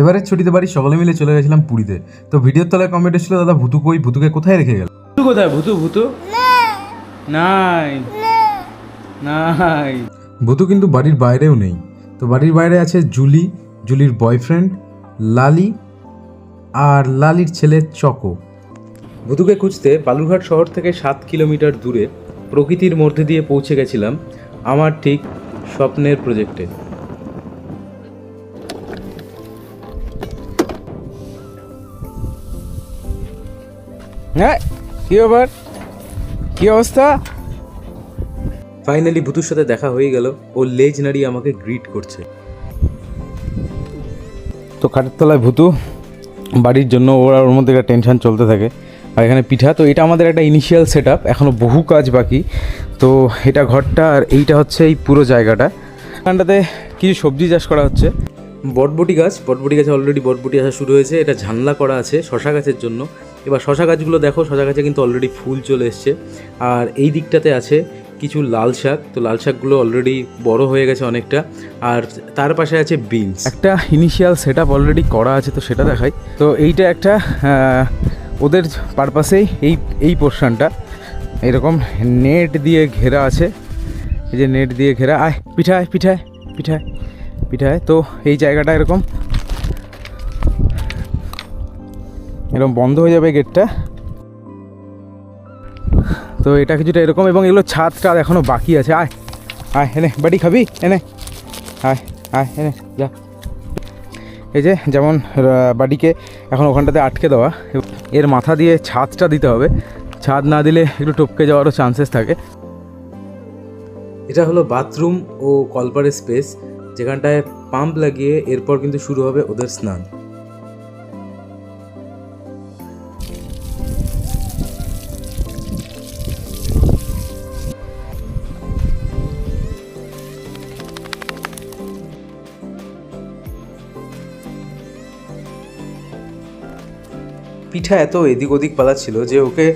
এবারে ছুটিতে বাড়ি সকলে মিলে চলে গেছিলাম পুরীতে। তো ভিডিওর তলায় কমেন্ট এসেছিল দাদা ভুতু কই? ভুতুকে কোথায় রেখে গেল? ভুতু কোথায়? ভুতু ভূতু? নাই। নাই। ভুতু কিন্তু বাড়ির বাইরেও নেই। তো বাড়ির বাইরে আছে জুলি জুলির বয়ফ্রেন্ড লালি আর লালির ছেলে চকো। ভুতুকে খুঁজতে বালুরঘাট শহর থেকে সাত কিলোমিটার দূরে প্রকৃতির মধ্যে দিয়ে পৌঁছে গেছিলাম আমার ঠিক স্বপ্নের প্রজেক্টে হ্যাঁ কি ব্যাপার? কি অবস্থা? ফাইনালি ভুতুর সাথে দেখা হয়ে গেল। ও লেজ নাড়িয়ে আমাকে গ্রিট করছে। তো খাটের তলায় ভূতু বাড়ির জন্য ওরা ওর মধ্যে একটা টেনশন চলতে থাকে। আর এখানে পিঠা তো এটা আমাদের একটা ইনিশিয়াল সেট আপ এখনও বহু কাজ বাকি। তো এটা ঘরটা আর এইটা হচ্ছে এই পুরো জায়গাটা। এখানটাতে কিছু সবজি চাষ করা হচ্ছে। বটবটি গাছ বটবটি গাছে অলরেডি বটবটি আসা শুরু হয়েছে। এটা জানলা করা আছে শশা গাছের জন্য। এবার শশা গাছগুলো দেখো, শশা গাছে কিন্তু অলরেডি ফুল চলে এসছে। আর এই দিকটাতে আছে কিছু লাল শাক, তো লাল শাকগুলো অলরেডি বড় হয়ে গেছে অনেকটা। আর তার পাশে আছে বিনস একটা ইনিশিয়াল সেট আপ অলরেডি করা আছে, তো সেটা দেখাই। তো এইটা একটা ওদের পারপাসেই এই এই পোর্শনটা এরকম নেট দিয়ে ঘেরা আছে। এই যে নেট দিয়ে ঘেরা, আয়, পিঠায় পিঠায় পিঠায় পিঠায়। তো এই জায়গাটা এরকম এরকম বন্ধ হয়ে যাবে গেটটা তো এটা কিছুটা এরকম এবং এগুলো ছাদটা এখনও বাকি আছে। আয় আয়, এনে বাড়ি খাবি? এনে, আয় আয়, এনে, যা। এই যে, যেমন বাড়িকে এখন ওখানটাতে আটকে দেওয়া। এর মাথা দিয়ে ছাদটা দিতে হবে। ছাদ না দিলে একটু টপকে যাওয়ারও চান্সেস থাকে। এটা হলো বাথরুম ও কলপারের স্পেস যেখানটায় পাম্প লাগিয়ে এরপর কিন্তু শুরু হবে ওদের স্নান। পিঠা এত এদিক ওদিক পালাচ্ছিল যে ওকে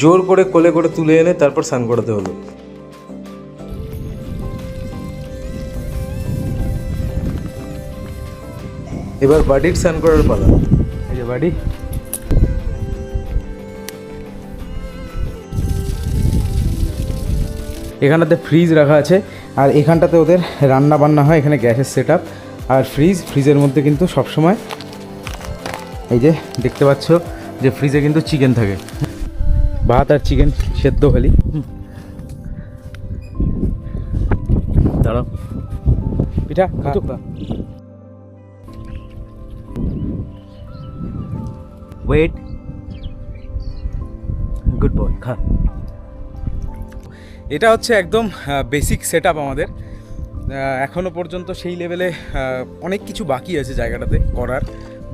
জোর করে কোলে করে তুলে এনে তারপর স্নান করাতে হলো। এবার বাড়ির স্নান করার পালা। এই যে বাড়ি। এখানটাতে ফ্রিজ রাখা আছে, আর এখানটাতে ওদের রান্না বান্না হয়, এখানে গ্যাসের সেট আর ফ্রিজ ফ্রিজের মধ্যে কিন্তু সবসময় এই যে দেখতে পাচ্ছ যে ফ্রিজে কিন্তু চিকেন থাকে। ভাত আর চিকেন সেদ্ধ খালি। দাঁড়াও। পিঠা ওয়েট গুড বয় খা। এটা হচ্ছে একদম বেসিক সেট আমাদের। এখনও পর্যন্ত সেই লেভেলে অনেক কিছু বাকি আছে জায়গাটাতে করার।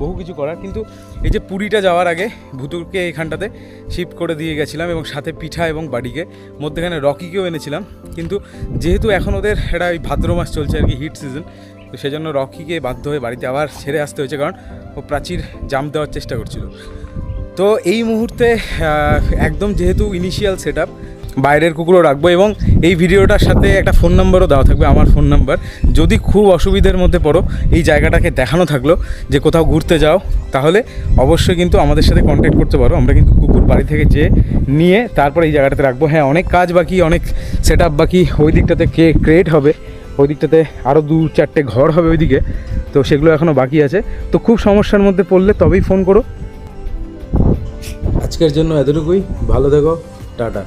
বহু কিছু করার, কিন্তু এই যে পুরীটা যাওয়ার আগে ভুতুরকে এখানটাতে শিফট করে দিয়ে গেছিলাম এবং সাথে পিঠা এবং বাড়িকে, মধ্যেখানে রকিকেও এনেছিলাম। কিন্তু যেহেতু এখন ওদের এটা ওই ভাদ্র মাস চলছে আর কি হিট সিজন তো সেজন্য রকিকে বাধ্য হয়ে বাড়িতে আবার ছেড়ে আসতে হয়েছে কারণ ও প্রাচীর জাম দেওয়ার চেষ্টা করছিল। তো এই মুহূর্তে একদম যেহেতু ইনিশিয়াল সেট বাইরের কুকুরও রাখব এবং এই ভিডিওটার সাথে একটা ফোন নাম্বারও দেওয়া থাকবে, আমার ফোন নাম্বার। যদি খুব অসুবিধার মধ্যে পড়ো, এই জায়গাটাকে দেখানো থাকল যে কোথাও ঘুরতে যাও, তাহলে অবশ্যই কিন্তু আমাদের সাথে কন্ট্যাক্ট করতে পারো। আমরা কিন্তু কুকুর বাড়ি থেকে যেয়ে নিয়ে তারপর এই জায়গাটাতে রাখব। হ্যাঁ অনেক কাজ বাকি, অনেক সেট বাকি। ওই দিকটাতে কে ক্রিয়েট হবে, ওই দিকটাতে আরও দু চারটে ঘর হবে ওইদিকে। তো সেগুলো এখনও বাকি আছে। তো খুব সমস্যার মধ্যে পড়লে তবেই ফোন করো। আজকের জন্য এতটুকুই। ভালো থেকো। টাটা।